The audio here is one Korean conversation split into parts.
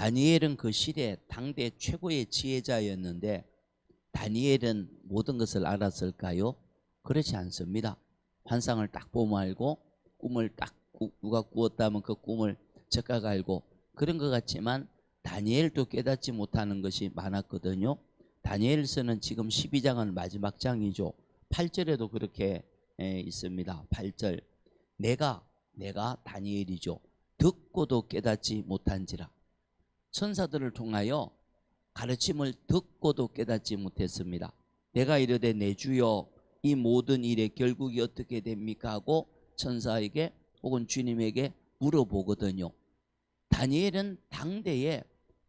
다니엘은 그 시대 당대 최고의 지혜자였는데 다니엘은 모든 것을 알았을까요? 그렇지 않습니다. 환상을 딱 보면 알고 꿈을 딱 꾸- 누가 꾸었다면 그 꿈을 즉각 알고 그런 것 같지만 다니엘도 깨닫지 못하는 것이 많았거든요. 다니엘서는 지금 12장은 마지막 장이죠. 8절에도 그렇게 에, 있습니다. 8절 내가 내가 다니엘이죠. 듣고도 깨닫지 못한지라 천사들을 통하여 가르침을 듣고도 깨닫지 못했습니다. 내가 이르되 내 주여 이 모든 일의 결국이 어떻게 됩니까 하고 천사에게 혹은 주님에게 물어보거든요. 다니엘은 당대의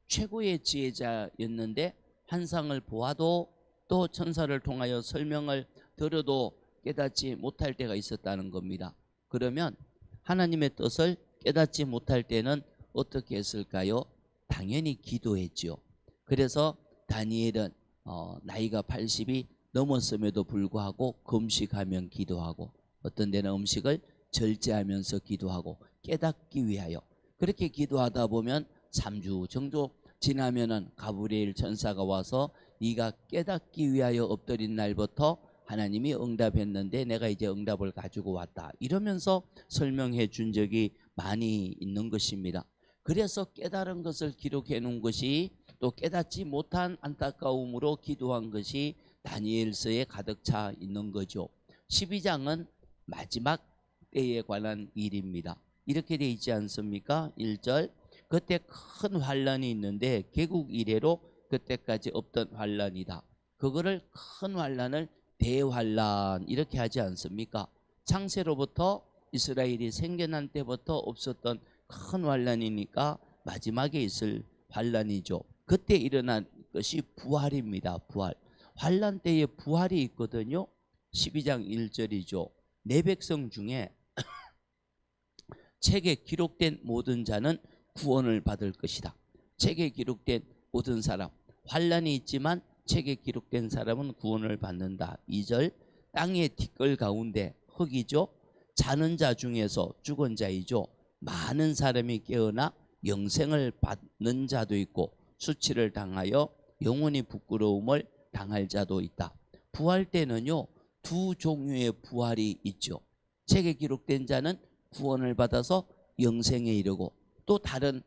최고의 지혜자였는데 환상을 보아도 또 천사를 통하여 설명을 들어도 깨닫지 못할 때가 있었다는 겁니다. 그러면 하나님의 뜻을 깨닫지 못할 때는 어떻게 했을까요? 당연히 기도했지요. 그래서 다니엘은 어, 나이가 80이 넘었음에도 불구하고 금식하면 기도하고 어떤 데는 음식을 절제하면서 기도하고 깨닫기 위하여 그렇게 기도하다 보면 3주 정도 지나면은 가브리엘 천사가 와서 네가 깨닫기 위하여 엎드린 날부터 하나님이 응답했는데 내가 이제 응답을 가지고 왔다 이러면서 설명해 준 적이 많이 있는 것입니다. 그래서 깨달은 것을 기록해 놓은 것이 또 깨닫지 못한 안타까움으로 기도한 것이 다니엘서에 가득 차 있는 거죠. 12장은 마지막 때에 관한 일입니다. 이렇게 돼 있지 않습니까? 1절 그때 큰 환란이 있는데 개국 이래로 그때까지 없던 환란이다. 그거를 큰 환란을 대환란 이렇게 하지 않습니까? 창세로부터 이스라엘이 생겨난 때부터 없었던 큰 환란이니까 마지막에 있을 환란이죠. 그때 일어난 것이 부활입니다. 부활. 환란 때에 부활이 있거든요. 12장 1절이죠. 내 백성 중에 책에 기록된 모든 자는 구원을 받을 것이다. 책에 기록된 모든 사람 환란이 있지만 책에 기록된 사람은 구원을 받는다. 2절 땅의 티끌 가운데 흙이죠. 자는 자 중에서 죽은 자이죠. 많은 사람이 깨어나 영생을 받는 자도 있고 수치를 당하여 영원히 부끄러움을 당할 자도 있다. 부활 때는요 두 종류의 부활이 있죠. 책에 기록된 자는 구원을 받아서 영생에 이르고 또 다른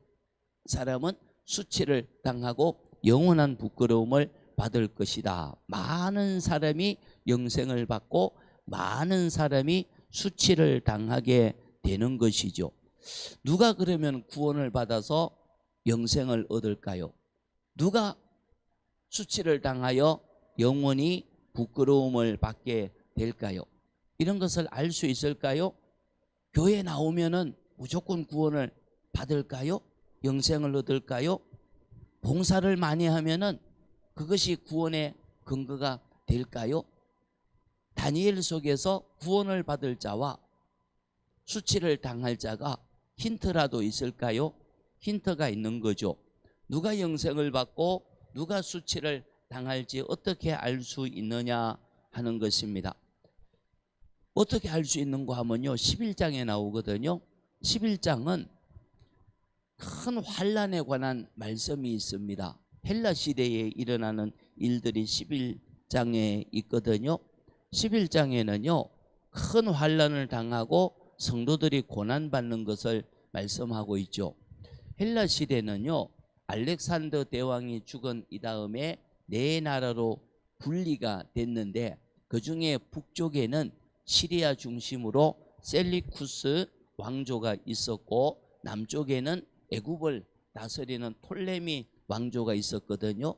사람은 수치를 당하고 영원한 부끄러움을 받을 것이다. 많은 사람이 영생을 받고 많은 사람이 수치를 당하게 되는 것이죠. 누가 그러면 구원을 받아서 영생을 얻을까요? 누가 수치를 당하여 영원히 부끄러움을 받게 될까요? 이런 것을 알 수 있을까요? 교회 나오면은 무조건 구원을 받을까요? 영생을 얻을까요? 봉사를 많이 하면은 그것이 구원의 근거가 될까요? 다니엘 속에서 구원을 받을 자와 수치를 당할 자가 힌트라도 있을까요? 힌트가 있는 거죠. 누가 영생을 받고 누가 수치를 당할지 어떻게 알 수 있느냐 하는 것입니다. 어떻게 알 수 있는가 하면요. 11장에 나오거든요. 11장은 큰 환란에 관한 말씀이 있습니다. 헬라 시대에 일어나는 일들이 11장에 있거든요. 11장에는요. 큰 환란을 당하고 성도들이 고난 받는 것을 말씀하고 있죠. 헬라 시대는요. 알렉산더 대왕이 죽은 이 다음에 네 나라로 분리가 됐는데 그 중에 북쪽에는 시리아 중심으로 셀리쿠스 왕조가 있었고 남쪽에는 애굽을 다스리는 톨레미 왕조가 있었거든요.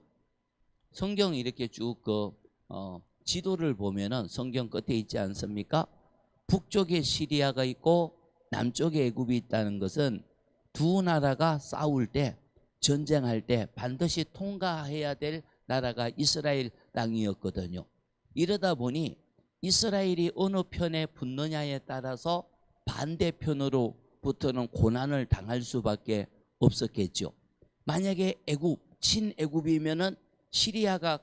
성경 이렇게 쭉그 어, 지도를 보면은 성경 끝에 있지 않습니까? 북쪽에 시리아가 있고 남쪽에 애굽이 있다는 것은 두 나라가 싸울 때 전쟁할 때 반드시 통과해야 될 나라가 이스라엘 땅이었거든요. 이러다 보니 이스라엘이 어느 편에 붙느냐에 따라서 반대편으로부터는 고난을 당할 수밖에 없었겠죠. 만약에 애굽 친애굽이면은 시리아가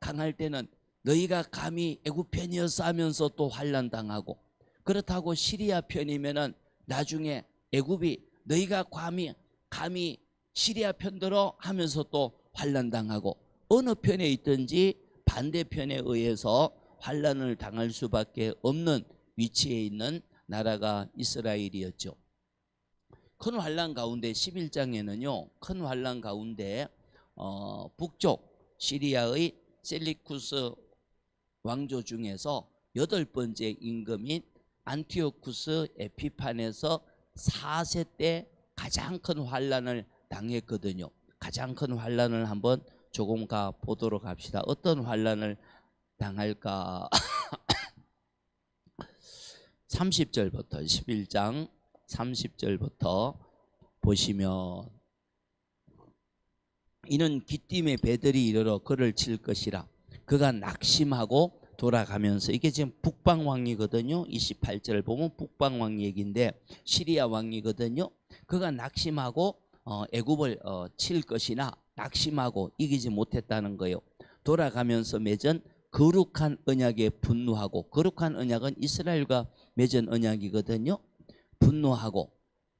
강할 때는 너희가 감히 애굽 편이었어 하면서 또 환란 당하고 그렇다고 시리아 편이면은 나중에 애굽이 너희가 감히 감히 시리아 편들어 하면서 또 환란 당하고 어느 편에 있든지 반대편에 의해서 환란을 당할 수밖에 없는 위치에 있는 나라가 이스라엘이었죠. 큰 환란 가운데 11장에는요. 큰 환란 가운데 어, 북쪽 시리아의 셀리쿠스 왕조 중에서 여덟 번째 임금인 안티오쿠스 에피판에서 4세 때 가장 큰 환란을 당했거든요. 가장 큰 환란을 한번 조금 가 보도록 합시다. 어떤 환란을 당할까? 30절부터 11장 30절부터 보시면 이는 기띔의 배들이 이르러 그를 칠 것이라 그가 낙심하고 돌아가면서 이게 지금 북방 왕이거든요. 28절 보면 북방 왕 얘기인데 시리아 왕이거든요. 그가 낙심하고 어, 애굽을 어, 칠 것이나 낙심하고 이기지 못했다는 거예요. 돌아가면서 맺은 거룩한 언약에 분노하고 거룩한 언약은 이스라엘과 맺은 언약이거든요. 분노하고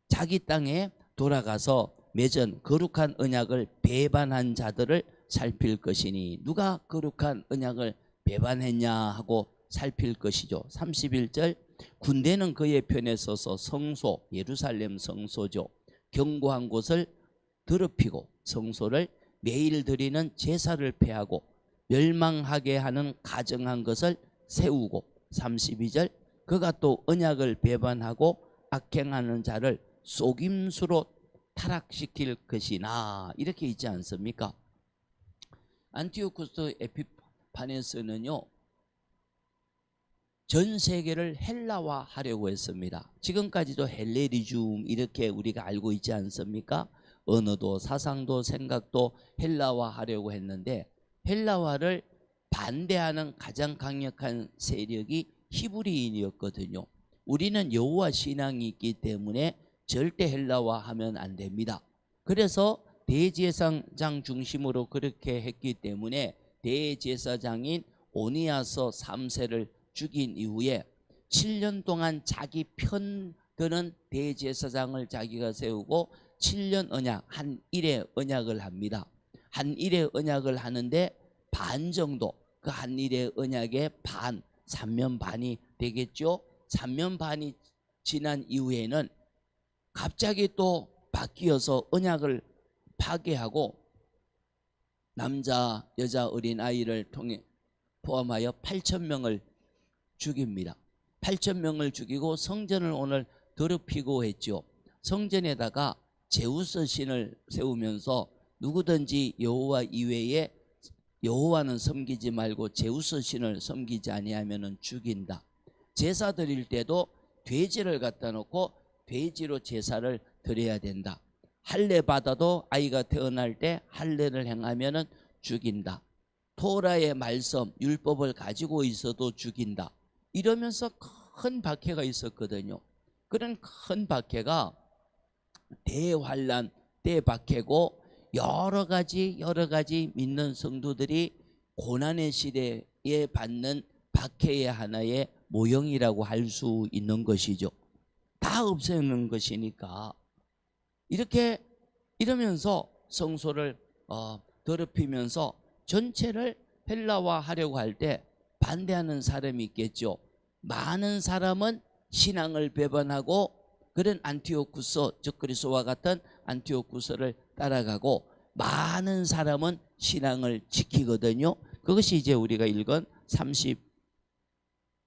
자기 땅에 돌아가서 맺은 거룩한 언약을 배반한 자들을 살필 것이니 누가 거룩한 언약을 배반했냐 하고 살필 것이죠. 31절 군대는 그의 편에 서서 성소 예루살렘 성소죠. 견고한 곳을 더럽히고 성소를 매일 드리는 제사를 폐하고 멸망하게 하는 가정한 것을 세우고 32절 그가 또 언약을 배반하고 악행하는 자를 속임수로 타락시킬 것이나 이렇게 있지 않습니까? 안티오쿠스 에피파 네스는요 전 세계를 헬라화 하려고 했습니다. 지금까지도 헬레리즘 이렇게 우리가 알고 있지 않습니까? 언어도 사상도 생각도 헬라화 하려고 했는데 헬라화를 반대하는 가장 강력한 세력이 히브리인이었거든요. 우리는 여호와 신앙이 있기 때문에 절대 헬라화 하면 안 됩니다. 그래서 대제사장 중심으로 그렇게 했기 때문에 대제사장인 오니아서 3세를 죽인 이후에 7년 동안 자기 편 드는 대제사장을 자기가 세우고 7년 언약 한 일의 언약을 합니다. 한 일의 언약을 하는데 반 정도 그 한 일의 언약의 반 3면 반이 되겠죠. 3면 반이 지난 이후에는 갑자기 또 바뀌어서 언약을 파괴하고 남자 여자 어린 아이를 통해 포함하여 8천 명을 죽입니다. 8천 명을 죽이고 성전을 오늘 더럽히고 했죠. 성전에다가 제우스 신을 세우면서 누구든지 여호와 이외에 여호와는 섬기지 말고 제우스 신을 섬기지 아니하면은 죽인다. 제사 드릴 때도 돼지를 갖다 놓고 돼지로 제사를 드려야 된다. 할례 받아도 아이가 태어날 때 할례를 행하면은 죽인다. 토라의 말씀 율법을 가지고 있어도 죽인다. 이러면서 큰 박해가 있었거든요. 그런 큰 박해가 대환란 대박해고 여러 가지 여러 가지 믿는 성도들이 고난의 시대에 받는 박해의 하나의 모형이라고 할 수 있는 것이죠. 다 없애는 것이니까 이렇게 이러면서 성소를 어, 더럽히면서 전체를 헬라화 하려고 할 때 반대하는 사람이 있겠죠. 많은 사람은 신앙을 배반하고 그런 안티오쿠스 즉 그리스도와 같은 안티오쿠스를 따라가고 많은 사람은 신앙을 지키거든요. 그것이 이제 우리가 읽은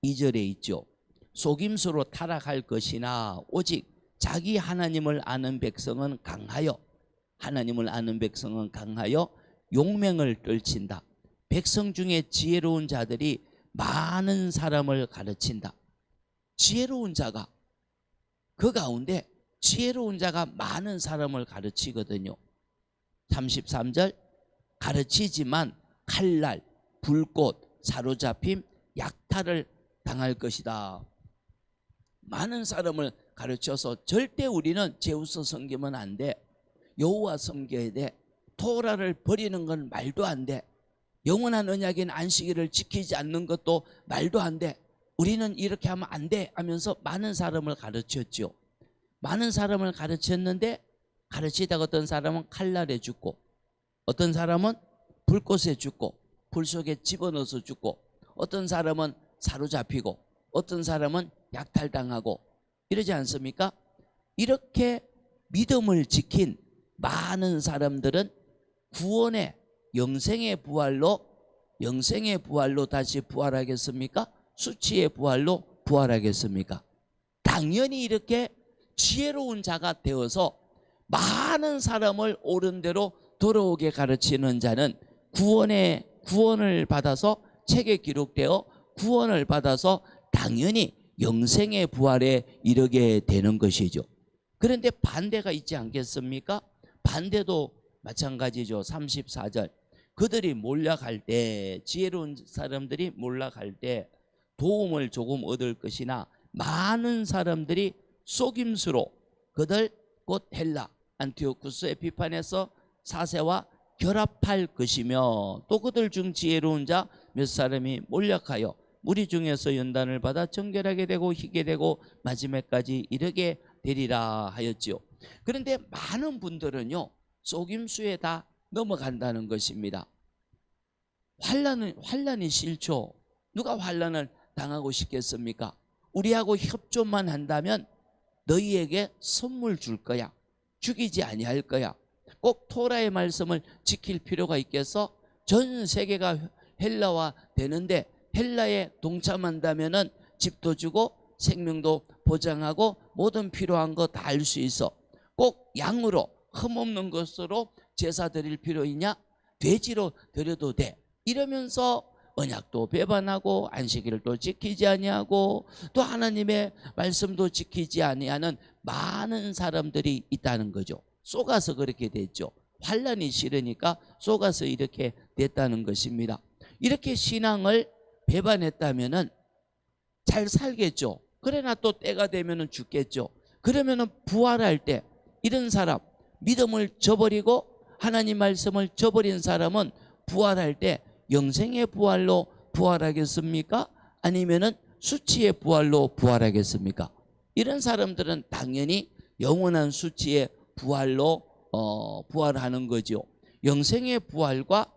32절에 있죠. 속임수로 타락할 것이나 오직 자기 하나님을 아는 백성은 강하여 하나님을 아는 백성은 강하여 용맹을 떨친다. 백성 중에 지혜로운 자들이 많은 사람을 가르친다. 지혜로운 자가 그 가운데 지혜로운 자가 많은 사람을 가르치거든요. 33절 가르치지만 칼날, 불꽃, 사로잡힘, 약탈을 당할 것이다. 많은 사람을 가르쳐서 절대 우리는 제우스 섬기면 안 돼. 여호와 섬겨야 돼. 토라를 버리는 건 말도 안 돼. 영원한 언약인 안식일을 지키지 않는 것도 말도 안 돼. 우리는 이렇게 하면 안 돼 하면서 많은 사람을 가르쳤죠. 많은 사람을 가르쳤는데 가르치다가 어떤 사람은 칼날에 죽고 어떤 사람은 불꽃에 죽고 불 속에 집어넣어서 죽고 어떤 사람은 사로잡히고 어떤 사람은 약탈당하고 이러지 않습니까? 이렇게 믿음을 지킨 많은 사람들은 구원의 영생의 부활로 영생의 부활로 다시 부활하겠습니까? 수치의 부활로 부활하겠습니까? 당연히 이렇게 지혜로운 자가 되어서 많은 사람을 옳은 대로 돌아오게 가르치는 자는 구원의 구원을 받아서 책에 기록되어 구원을 받아서 당연히 영생의 부활에 이르게 되는 것이죠. 그런데 반대가 있지 않겠습니까? 반대도 마찬가지죠. 34절. 그들이 몰락할 때 지혜로운 사람들이 몰락할 때 도움을 조금 얻을 것이나 많은 사람들이 속임수로 그들 곧 헬라 안티오쿠스 에피판에서 사세와 결합할 것이며 또 그들 중 지혜로운 자 몇 사람이 몰락하여 무리 중에서 연단을 받아 정결하게 되고 희게 되고 마지막까지 이르게 되리라 하였지요. 그런데 많은 분들은요 속임수에 다 넘어간다는 것입니다. 환란은 환란이 싫죠. 누가 환란을 당하고 싶겠습니까? 우리하고 협조만 한다면 너희에게 선물 줄 거야. 죽이지 아니할 거야. 꼭 토라의 말씀을 지킬 필요가 있겠어? 전 세계가 헬라화 되는데 헬라에 동참한다면은 집도 주고 생명도 보장하고 모든 필요한 거 다 알 수 있어. 꼭 양으로 흠없는 것으로 제사 드릴 필요 있냐? 돼지로 드려도 돼. 이러면서 언약도 배반하고 안식일도 지키지 아니하고 또 하나님의 말씀도 지키지 아니하는 많은 사람들이 있다는 거죠. 속아서 그렇게 됐죠. 환란이 싫으니까 속아서 이렇게 됐다는 것입니다. 이렇게 신앙을 배반했다면은 잘 살겠죠. 그러나 또 때가 되면은 죽겠죠. 그러면은 부활할 때 이런 사람 믿음을 저버리고 하나님 말씀을 저버린 사람은 부활할 때 영생의 부활로 부활하겠습니까? 아니면은 수치의 부활로 부활하겠습니까? 이런 사람들은 당연히 영원한 수치의 부활로 어, 부활하는 거죠. 영생의 부활과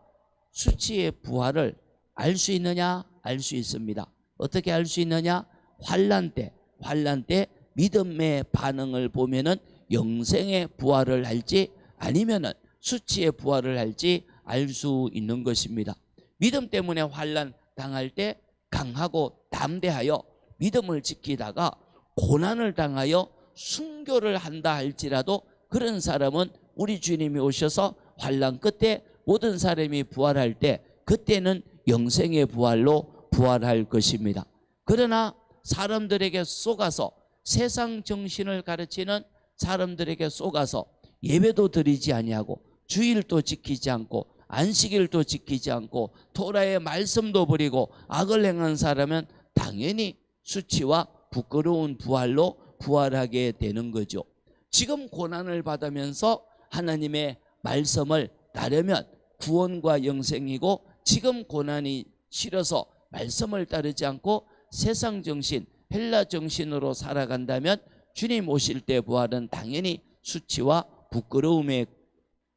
수치의 부활을 알 수 있느냐? 알 수 있습니다. 어떻게 알 수 있느냐? 환란 때, 환란 때 믿음의 반응을 보면은 영생의 부활을 할지 아니면은 수치의 부활을 할지 알 수 있는 것입니다. 믿음 때문에 환란 당할 때 강하고 담대하여 믿음을 지키다가 고난을 당하여 순교를 한다 할지라도 그런 사람은 우리 주님이 오셔서 환란 끝에 모든 사람이 부활할 때 그때는 영생의 부활로 부활할 것입니다. 그러나 사람들에게 속아서 세상 정신을 가르치는 사람들에게 속아서 예배도 드리지 아니하고 주일도 지키지 않고 안식일도 지키지 않고 토라의 말씀도 버리고 악을 행한 사람은 당연히 수치와 부끄러운 부활로 부활하게 되는 거죠. 지금 고난을 받으면서 하나님의 말씀을 따르면 구원과 영생이고 지금 고난이 싫어서 말씀을 따르지 않고 세상 정신, 헬라 정신으로 살아간다면 주님 오실 때 부활은 당연히 수치와 부끄러움의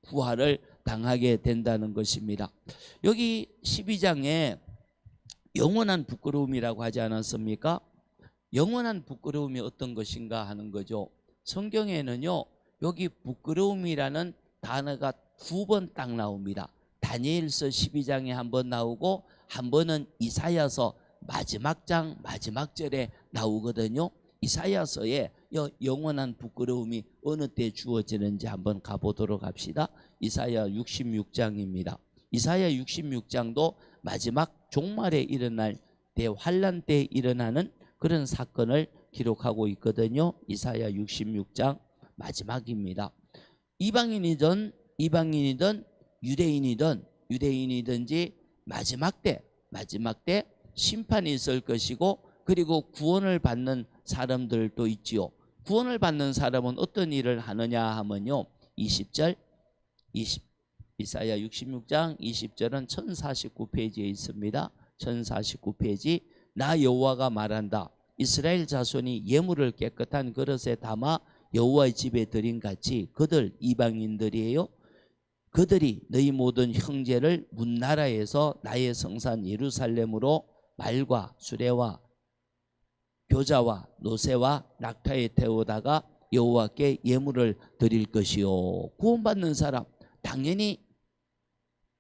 부활을 당하게 된다는 것입니다. 여기 12장에 영원한 부끄러움이라고 하지 않았습니까? 영원한 부끄러움이 어떤 것인가 하는 거죠. 성경에는요, 여기 부끄러움이라는 단어가 두 번 딱 나옵니다. 다니엘서 12장에 한 번 나오고 한 번은 이사야서 마지막 장 마지막 절에 나오거든요. 이사야서에 영원한 부끄러움이 어느 때 주어지는지 한번 가보도록 합시다. 이사야 66장입니다. 이사야 66장도 마지막 종말에 일어날 대환란 때 일어나는 그런 사건을 기록하고 있거든요. 이사야 66장 마지막입니다. 이방인이든 이방인이든 유대인이든 유대인이든지 마지막 때 마지막 때 심판이 있을 것이고 그리고 구원을 받는 사람들도 있지요. 구원을 받는 사람은 어떤 일을 하느냐 하면요. 20절 20 이사야 66장 20절은 1049페이지에 있습니다. 1049페이지 나 여호와가 말한다. 이스라엘 자손이 예물을 깨끗한 그릇에 담아 여호와의 집에 들인 같이 그들 이방인들이에요. 그들이 너희 모든 형제를 문나라에서 나의 성산 예루살렘으로 말과 수레와 교자와 노새와 낙타에 태우다가 여호와께 예물을 드릴 것이요 구원받는 사람 당연히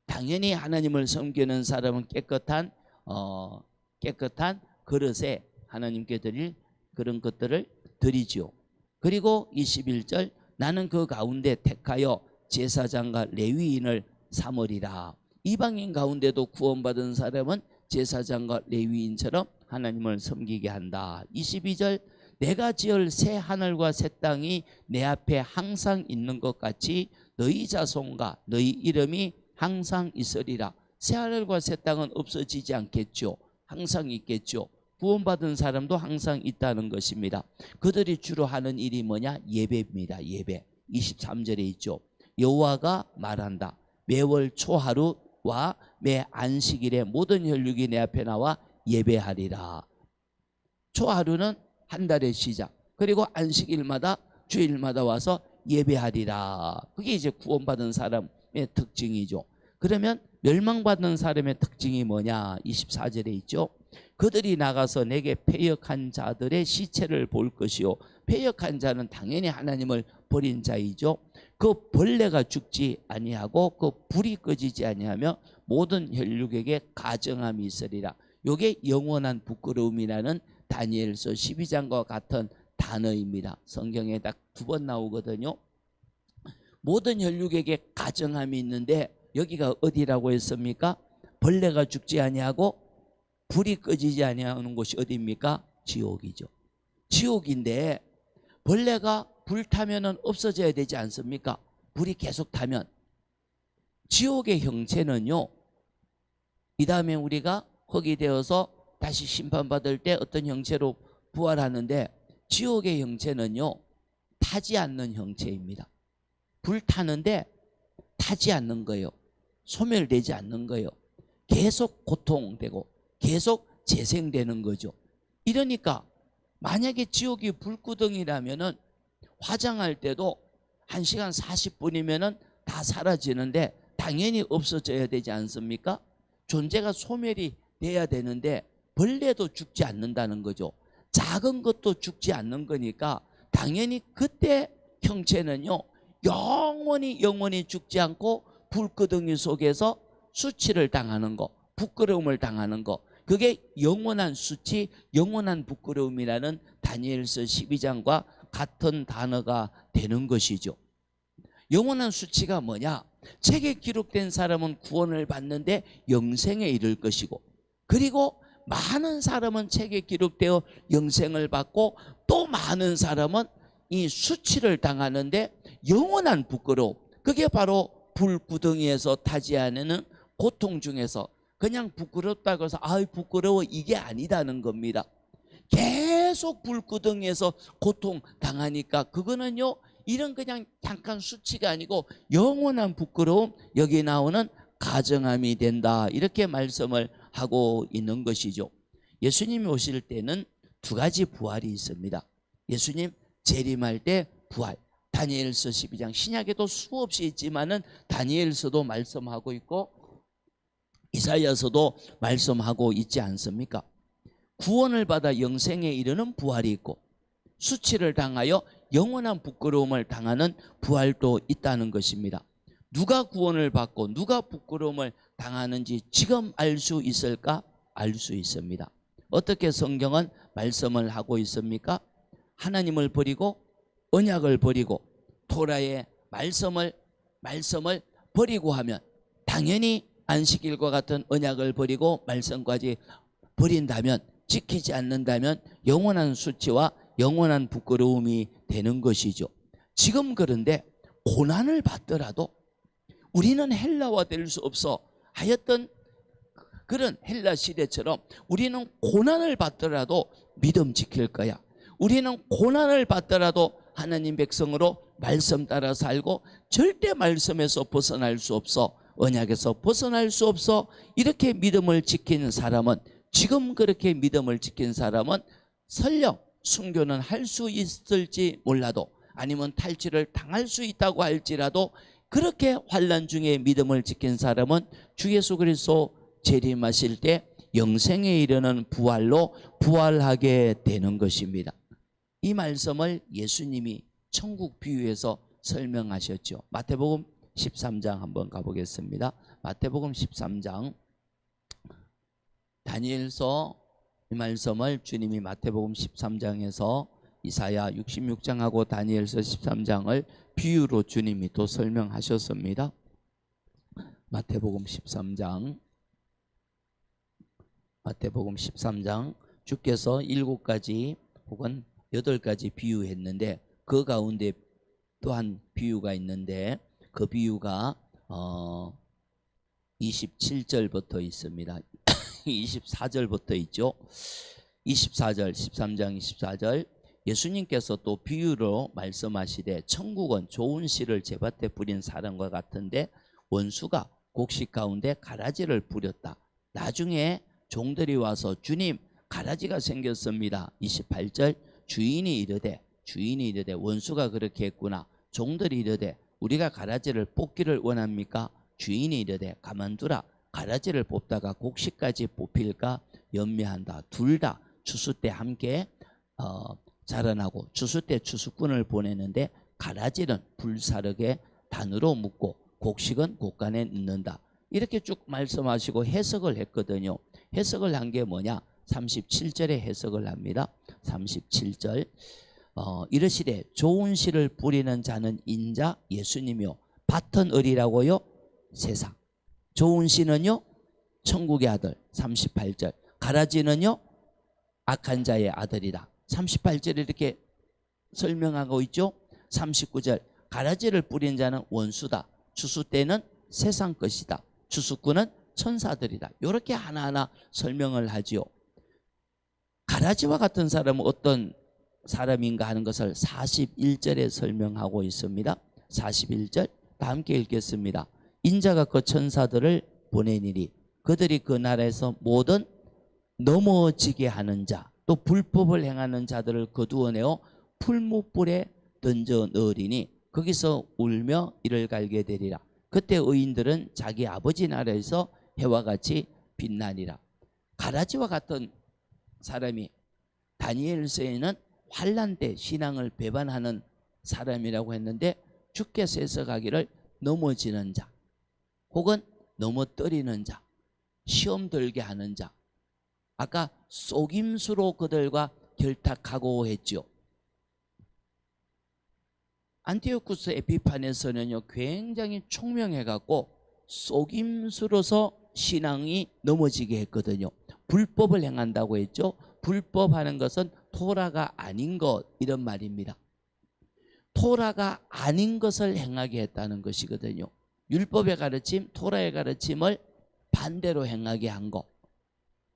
당연히 하나님을 섬기는 사람은 깨끗한 어 깨끗한 그릇에 하나님께 드릴 그런 것들을 드리지요. 그리고 21절 나는 그 가운데 택하여 제사장과 레위인을 삼으리라. 이방인 가운데도 구원받은 사람은 제사장과 레위인처럼 하나님을 섬기게 한다. 22절 내가 지을 새 하늘과 새 땅이 내 앞에 항상 있는 것 같이 너희 자손과 너희 이름이 항상 있으리라. 새 하늘과 새 땅은 없어지지 않겠죠. 항상 있겠죠. 구원받은 사람도 항상 있다는 것입니다. 그들이 주로 하는 일이 뭐냐? 예배입니다. 예배. 23절에 있죠. 여호와가 말한다. 매월 초하루와 매 안식일에 모든 혈육이 내 앞에 나와 예배하리라. 초하루는 한 달의 시작. 그리고 안식일마다 주일마다 와서 예배하리라. 그게 이제 구원받은 사람의 특징이죠. 그러면 멸망받는 사람의 특징이 뭐냐? 24절에 있죠. 그들이 나가서 내게 패역한 자들의 시체를 볼 것이요. 패역한 자는 당연히 하나님을 버린 자이죠. 그 벌레가 죽지 아니하고 그 불이 꺼지지 아니하며 모든 혈육에게 가정함이 있으리라. 요게 영원한 부끄러움이라는 다니엘서 12장과 같은 단어입니다. 성경에 딱 두 번 나오거든요. 모든 혈육에게 가정함이 있는데 여기가 어디라고 했습니까? 벌레가 죽지 아니하고 불이 꺼지지 아니하는 곳이 어디입니까? 지옥이죠. 지옥인데 벌레가 불 타면은 없어져야 되지 않습니까? 불이 계속 타면 지옥의 형체는요. 이 다음에 우리가 거기 되어서 다시 심판받을 때 어떤 형체로 부활하는데 지옥의 형체는요. 타지 않는 형체입니다. 불 타는데 타지 않는 거예요. 소멸되지 않는 거예요. 계속 고통되고 계속 재생되는 거죠. 이러니까 만약에 지옥이 불구덩이라면은 화장할 때도 1시간 40분이면 은 다 사라지는데 당연히 없어져야 되지 않습니까? 존재가 소멸이 돼야 되는데 벌레도 죽지 않는다는 거죠. 작은 것도 죽지 않는 거니까 당연히 그때 형체는요 영원히 영원히 죽지 않고 불구덩이 속에서 수치를 당하는 거, 부끄러움을 당하는 거. 그게 영원한 수치, 영원한 부끄러움이라는 다니엘서 12장과 같은 단어가 되는 것이죠. 영원한 수치가 뭐냐? 책에 기록된 사람은 구원을 받는데 영생에 이를 것이고 그리고 많은 사람은 책에 기록되어 영생을 받고 또 많은 사람은 이 수치를 당하는데 영원한 부끄러움 그게 바로 불구덩이에서 타지 않는 고통 중에서 그냥 부끄럽다고 해서 아이 부끄러워 이게 아니다는 겁니다. 계속 불구덩이에서 고통 당하니까 그거는요 이런 그냥 잠깐 수치가 아니고 영원한 부끄러움 여기 나오는 가정함이 된다 이렇게 말씀을 하고 있는 것이죠. 예수님이 오실 때는 두 가지 부활이 있습니다. 예수님 재림할 때 부활. 다니엘서 12장 신약에도 수없이 있지만은 다니엘서도 말씀하고 있고 이사야서도 말씀하고 있지 않습니까? 구원을 받아 영생에 이르는 부활이 있고 수치를 당하여 영원한 부끄러움을 당하는 부활도 있다는 것입니다. 누가 구원을 받고 누가 부끄러움을 당하는지 지금 알 수 있을까? 알 수 있습니다. 어떻게 성경은 말씀을 하고 있습니까? 하나님을 버리고 언약을 버리고 토라의 말씀을 말씀을 버리고 하면 당연히 안식일과 같은 언약을 버리고 말씀까지 버린다면 지키지 않는다면 영원한 수치와 영원한 부끄러움이 되는 것이죠. 지금 그런데 고난을 받더라도 우리는 헬라화 될수 없어 하였던 그런 헬라 시대처럼 우리는 고난을 받더라도 믿음 지킬 거야. 우리는 고난을 받더라도 하나님 백성으로 말씀 따라 살고 절대 말씀에서 벗어날 수 없어. 언약에서 벗어날 수 없어. 이렇게 믿음을 지키는 사람은 지금 그렇게 믿음을 지킨 사람은 설령 순교는 할 수 있을지 몰라도 아니면 탈취를 당할 수 있다고 할지라도 그렇게 환란 중에 믿음을 지킨 사람은 주 예수 그리스도 재림하실 때 영생에 이르는 부활로 부활하게 되는 것입니다. 이 말씀을 예수님이 천국 비유에서 설명하셨죠. 마태복음 13장 한번 가보겠습니다. 마태복음 13장 다니엘서 이 말씀을 주님이 마태복음 13장에서 이사야 66장하고 다니엘서 13장을 비유로 주님이 또 설명하셨습니다. 마태복음 13장 마태복음 13장 주께서 일곱 가지 혹은 여덟 가지 비유했는데 그 가운데 또한 비유가 있는데 그 비유가 어 27절부터 있습니다. 24절부터 있죠. 24절 13장 24절 예수님께서 또 비유로 말씀하시되 천국은 좋은 씨를 제밭에 뿌린 사람과 같은데 원수가 곡식 가운데 가라지를 뿌렸다. 나중에 종들이 와서 주님 가라지가 생겼습니다. 28절 주인이 이르되 주인이 이르되 원수가 그렇게 했구나. 종들이 이르되 우리가 가라지를 뽑기를 원합니까? 주인이 이르되 가만두라. 가라지를 뽑다가 곡식까지 뽑힐까 연매한다. 둘 다 추수 때 함께 어, 자라나고 추수 때 추수꾼을 보내는데 가라지는 불사르게 단으로 묶고 곡식은 곡간에 넣는다. 이렇게 쭉 말씀하시고 해석을 했거든요. 해석을 한 게 뭐냐? 37절에 해석을 합니다. 37절 어, 이르시되 좋은 씨를 뿌리는 자는 인자 예수님이요 밭은 어리라고요 세상 좋은 씨는요? 천국의 아들 38절. 가라지는요? 악한 자의 아들이다. 38절에 이렇게 설명하고 있죠? 39절. 가라지를 뿌린 자는 원수다. 추수 때는 세상 것이다. 추수꾼은 천사들이다. 이렇게 하나하나 설명을 하지요. 가라지와 같은 사람은 어떤 사람인가 하는 것을 41절에 설명하고 있습니다. 41절. 다 함께 읽겠습니다. 인자가 그 천사들을 보내니리 그들이 그 나라에서 모든 넘어지게 하는 자 또 불법을 행하는 자들을 거두어내어 풀무불에 던져 넣으리니 거기서 울며 이를 갈게 되리라. 그때 의인들은 자기 아버지 나라에서 해와 같이 빛나니라. 가라지와 같은 사람이 다니엘서에는 환란 때 신앙을 배반하는 사람이라고 했는데 주께서 해석하기를 넘어지는 자 혹은 넘어뜨리는 자 시험 들게 하는 자 아까 속임수로 그들과 결탁하고 했죠 안티오쿠스 에피판에서는요 굉장히 총명해 갖고 속임수로서 신앙이 넘어지게 했거든요 불법을 행한다고 했죠 불법하는 것은 토라가 아닌 것 이런 말입니다. 토라가 아닌 것을 행하게 했다는 것이거든요. 율법의 가르침, 토라의 가르침을 반대로 행하게 한 것.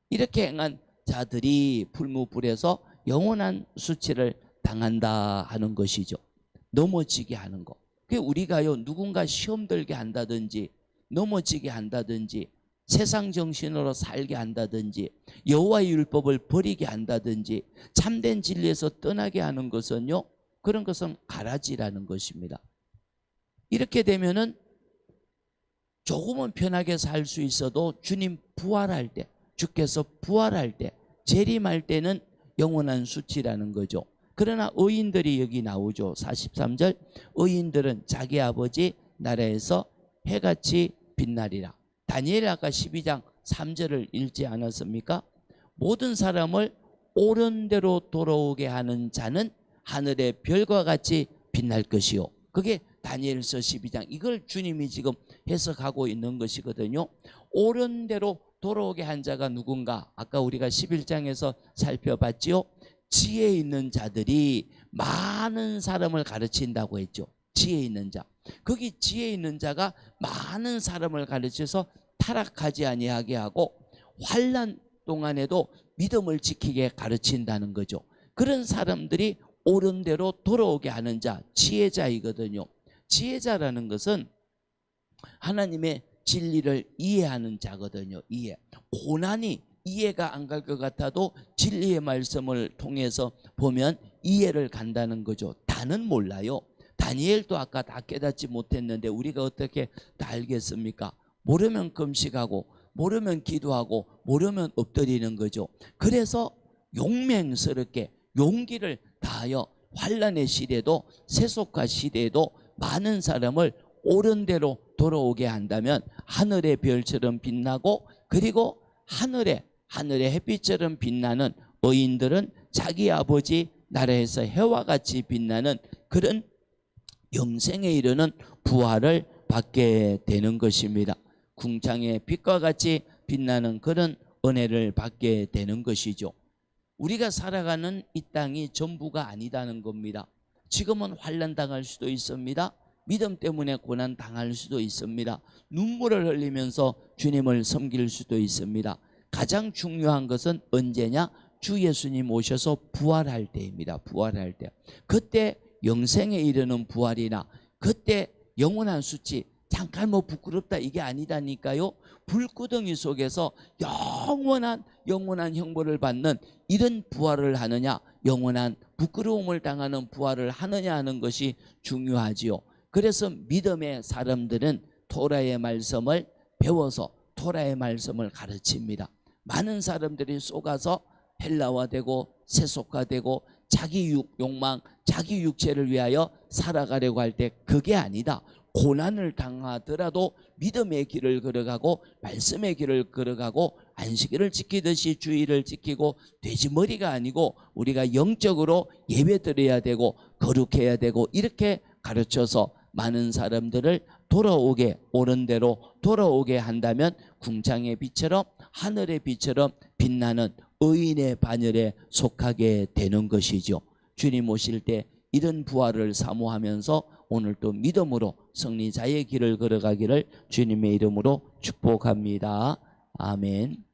이렇게 행한 자들이 풀무불에서 영원한 수치를 당한다 하는 것이죠. 넘어지게 하는 것. 그 우리가요 누군가 시험 들게 한다든지 넘어지게 한다든지 세상 정신으로 살게 한다든지 여호와의 율법을 버리게 한다든지 참된 진리에서 떠나게 하는 것은요 그런 것은 가라지라는 것입니다. 이렇게 되면은 조금은 편하게 살 수 있어도 주님 부활할 때 주께서 부활할 때 재림할 때는 영원한 수치라는 거죠. 그러나 의인들이 여기 나오죠. 43절 의인들은 자기 아버지 나라에서 해같이 빛나리라. 다니엘 아까 12장 3절을 읽지 않았습니까? 모든 사람을 옳은 대로 돌아오게 하는 자는 하늘의 별과 같이 빛날 것이요. 그게 다니엘서 12장 이걸 주님이 지금 해석하고 있는 것이거든요. 옳은 대로 돌아오게 한 자가 누군가? 아까 우리가 11장에서 살펴봤지요. 지혜 있는 자들이 많은 사람을 가르친다고 했죠. 지혜 있는 자. 거기 지혜 있는 자가 많은 사람을 가르쳐서 타락하지 아니하게 하고 환란 동안에도 믿음을 지키게 가르친다는 거죠. 그런 사람들이 옳은 대로 돌아오게 하는 자, 지혜자이거든요. 지혜자라는 것은 하나님의 진리를 이해하는 자거든요. 이해. 고난이 이해가 안 갈 것 같아도 진리의 말씀을 통해서 보면 이해를 간다는 거죠. 다 나는 몰라요. 다니엘도 아까 다 깨닫지 못했는데 우리가 어떻게 다 알겠습니까? 모르면 금식하고 모르면 기도하고 모르면 엎드리는 거죠. 그래서 용맹스럽게 용기를 다하여 환란의 시대도 세속화 시대에도 많은 사람을 옳은 대로 돌아오게 한다면 하늘의 별처럼 빛나고 그리고 하늘에 하늘의 햇빛처럼 빛나는 의인들은 자기 아버지 나라에서 해와 같이 빛나는 그런 영생에 이르는 부활을 받게 되는 것입니다. 궁창의 빛과 같이 빛나는 그런 은혜를 받게 되는 것이죠. 우리가 살아가는 이 땅이 전부가 아니다는 겁니다. 지금은 환란 당할 수도 있습니다. 믿음 때문에 고난 당할 수도 있습니다. 눈물을 흘리면서 주님을 섬길 수도 있습니다. 가장 중요한 것은 언제냐? 주 예수님 오셔서 부활할 때입니다. 부활할 때. 그때 영생에 이르는 부활이나 그때 영원한 수치 잠깐 뭐 부끄럽다 이게 아니다니까요. 불구덩이 속에서 영원한 영원한 형벌을 받는 이런 부활을 하느냐 영원한 부끄러움을 당하는 부활을 하느냐 하는 것이 중요하지요. 그래서 믿음의 사람들은 토라의 말씀을 배워서 토라의 말씀을 가르칩니다. 많은 사람들이 속아서 헬라화되고 세속화되고 자기 육, 욕망, 자기 육체를 위하여 살아가려고 할 때 그게 아니다. 고난을 당하더라도 믿음의 길을 걸어가고 말씀의 길을 걸어가고 안식일을 지키듯이 주의를 지키고 돼지머리가 아니고 우리가 영적으로 예배 드려야 되고 거룩해야 되고 이렇게 가르쳐서 많은 사람들을 돌아오게 옳은 대로 돌아오게 한다면 궁창의 빛처럼 하늘의 빛처럼 빛나는 의인의 반열에 속하게 되는 것이죠. 주님 오실 때 이런 부활을 사모하면서 오늘 또 믿음으로 승리자의 길을 걸어가기를 주님의 이름으로 축복합니다. 아멘.